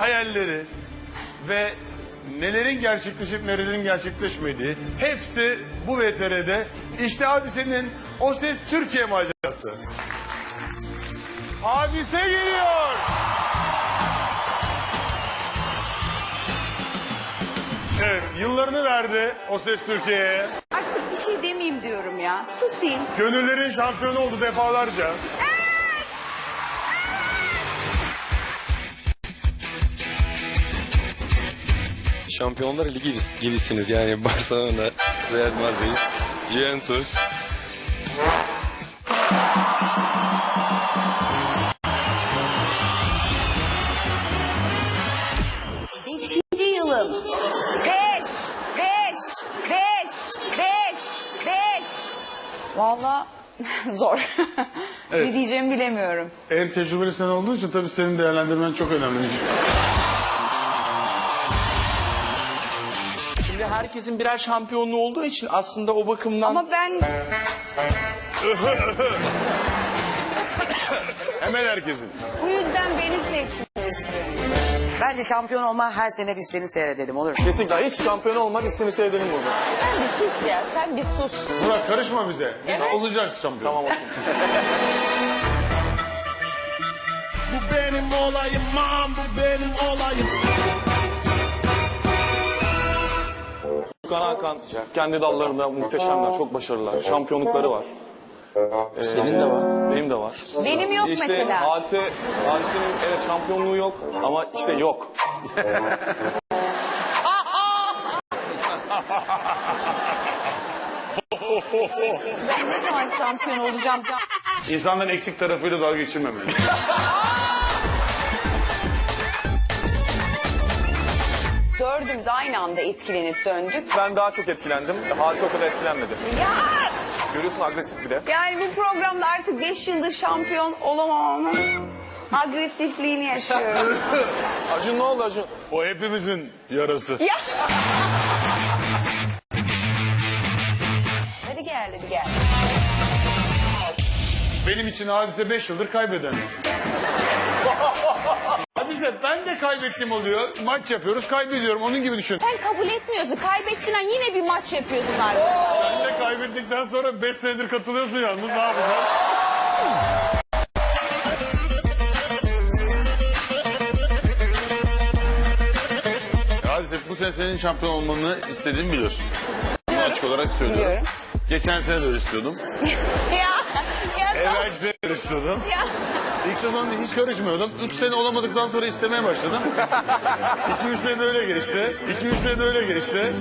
hayalleri ve nelerin gerçekleşip nelerin gerçekleşmediği hepsi bu VTR'de. İşte Hadise'nin O Ses Türkiye macerası. Hadise geliyor. Evet, yıllarını verdi O Ses Türkiye'ye. Artık bir şey demeyeyim diyorum ya. Susayım. Gönüllerin şampiyonu oldu defalarca. Şampiyonlar Ligi gibis- gibisiniz yani Barcelona, Real Madrid, Juventus. Beşinci yılım. Beş, beş, beş, beş, beş. Valla zor. Evet. ne diyeceğimi bilemiyorum. En tecrübeli sen olduğu için tabii senin değerlendirmen çok önemli. Herkesin birer şampiyonluğu olduğu için aslında o bakımdan Ama ben Hemen herkesin. bu yüzden beni seçmelisin. Bence şampiyon olma her sene biz seni seyredelim olur mu? kesinlikle hiç şampiyon olmak biz seni seyredelim burada. Sen bir sus ya, sen bir sus. Murat karışma bize. Biz Evet. olacağız şampiyon. Tamam okey. Bu benim olayım mam bu benim olayım Furkan Hakan kendi dallarında muhteşemler, çok başarılılar. Şampiyonlukları var. Senin de var. Benim de var. Benim yok işte mesela. Hadise, Hadise'nin evet şampiyonluğu yok ama işte yok. Ben ne zaman şampiyon olacağım? İnsanların eksik tarafıyla dalga geçirmemeli. Dördümüz aynı anda etkilenip döndük. Ben daha çok etkilendim. Hadise o kadar etkilenmedi. Ya Görüyorsun agresif bir de. yani bu programda artık 5 yıldır şampiyon olamamamın agresifliğini yaşıyorum. Acun ne oldu Acun? o hepimizin yarası. ya. Hadi gel hadi gel. Benim için hadise 5 yıldır kaybeden. Hadise ben de kaybettim oluyor. Maç yapıyoruz kaybediyorum. Onun gibi düşün. Sen kabul etmiyorsun. Kaybettin ha yine bir maç yapıyorsun artık. Sen de kaybettikten sonra 5 senedir katılıyorsun yalnız ne yapacağız? Ya Hadise bu sene senin şampiyon olmanı istediğimi biliyorsun. Bunu açık olarak söylüyorum. Biliyorum. Geçen sene de öyle istiyordum. ya. Öyle istiyordum. Ya. İlk sezonda hiç karışmıyordum. Üç sene olamadıktan sonra istemeye başladım. İki üç sene öyle geçti. İki üç sene öyle geçti.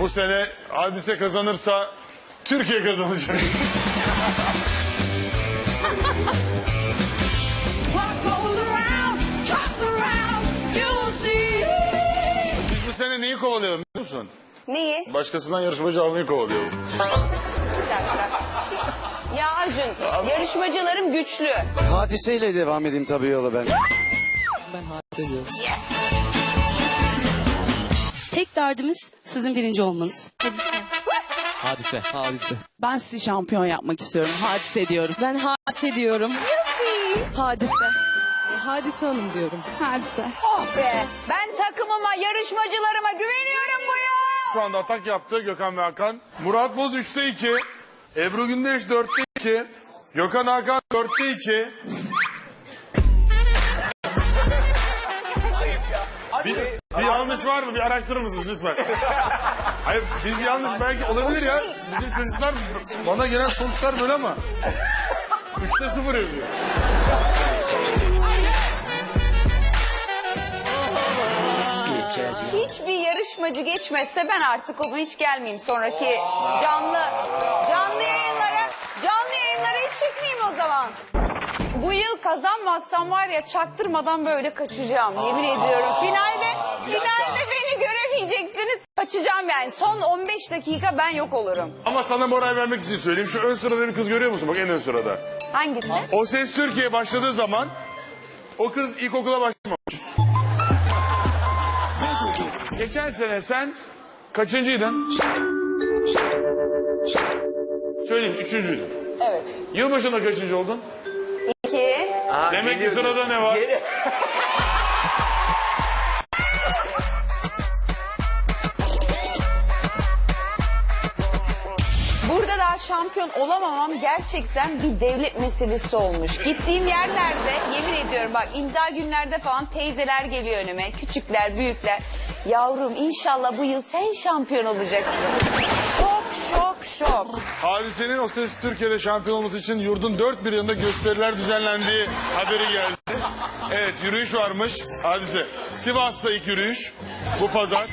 Bu sene hadise kazanırsa Türkiye kazanacak. kovalayalım biliyor musun? Neyi? Başkasından yarışmacı almayı kovalayalım. Bir dakika. Ya Acun, yarışmacılarım güçlü. Hadiseyle devam edeyim tabii yola ben. Yes. Tek derdimiz sizin birinci olmanız. Hadise. Hadise. Ben sizi şampiyon yapmak istiyorum. Hadise diyorum. Ben hadise diyorum. Hadise. Hadise Hanım diyorum. Hadise. Oh be. Ben takımıma, yarışmacılarıma güveniyorum bu yıl. Şu anda atak yaptı Gökhan ve Hakan. Murat Boz 3'te 2. Ebru Gündeş 4'te 2. Gökhan Hakan 4'te 2. Bir, bir yanlış var mı? Bir araştırır mısınız lütfen? Hayır biz yanlış belki olabilir ya. Bizim çocuklar bana gelen sonuçlar böyle ama. 3'te 0 yazıyor. Hiçbir yarışmacı geçmezse ben artık o zaman hiç gelmeyeyim sonraki canlı canlı yayınlara canlı yayınlara hiç çıkmayayım o zaman. Bu yıl kazanmazsam var ya çaktırmadan böyle kaçacağım yemin ediyorum. Finalde finalde beni göremeyeceksiniz. Kaçacağım yani. Son 15 dakika ben yok olurum. Ama sana moral vermek için söyleyeyim. Şu ön sırada bir kız görüyor musun? Bak en ön sırada. Hangisi? O Ses Türkiye başladığı zaman o kız ilkokula başlamamış. Geçen sene sen kaçıncıydın? Söyleyeyim üçüncüydün. Evet. Yılbaşında kaçıncı oldun? İki. Demek ki sırada ne var? Burada daha şampiyon olamamam gerçekten bir devlet meselesi olmuş. Gittiğim yerlerde yemin ediyorum bak imza günlerde falan teyzeler geliyor önüme. Küçükler, büyükler. Yavrum inşallah bu yıl sen şampiyon olacaksın. Şok, şok, şok. Hadisenin o ses Türkiye'de şampiyon olması için yurdun dört bir yanında gösteriler düzenlendiği haberi geldi. Evet yürüyüş varmış. Hadise. Sivas'ta ilk yürüyüş. Bu pazar.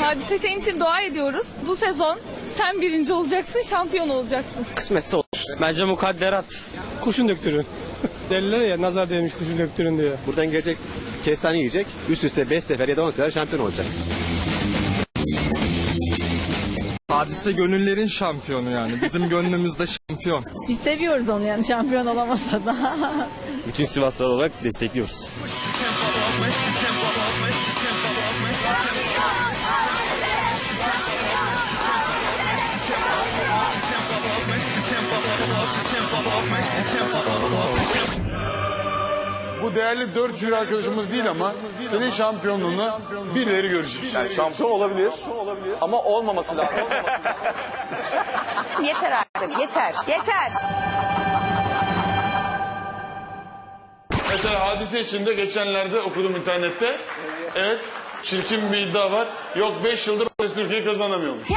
Hadise senin için dua ediyoruz. Bu sezon sen birinci olacaksın, şampiyon olacaksın. Kısmetse olur. Bence mukadderat. Kurşun döktürün. Derler ya nazar değmiş kuşun döktürün diye. Buradan gelecek kestane yiyecek. Üst üste 5 sefer ya da 10 sefer şampiyon olacak. Hadise gönüllerin şampiyonu yani. Bizim gönlümüzde şampiyon. Biz seviyoruz onu yani şampiyon olamasa da. Bütün Sivaslılar olarak destekliyoruz. Bu değerli dört jüri arkadaşımız değil ama senin şampiyonluğunu birileri görecek. Yani şampiyon olabilir ama olmaması lazım. Yeter artık, yeter, yeter. Mesela hadise içinde geçenlerde okudum internette. Evet çirkin bir iddia var. Yok 5 yıldır Ses Türkiye'yi kazanamıyormuş. Ya!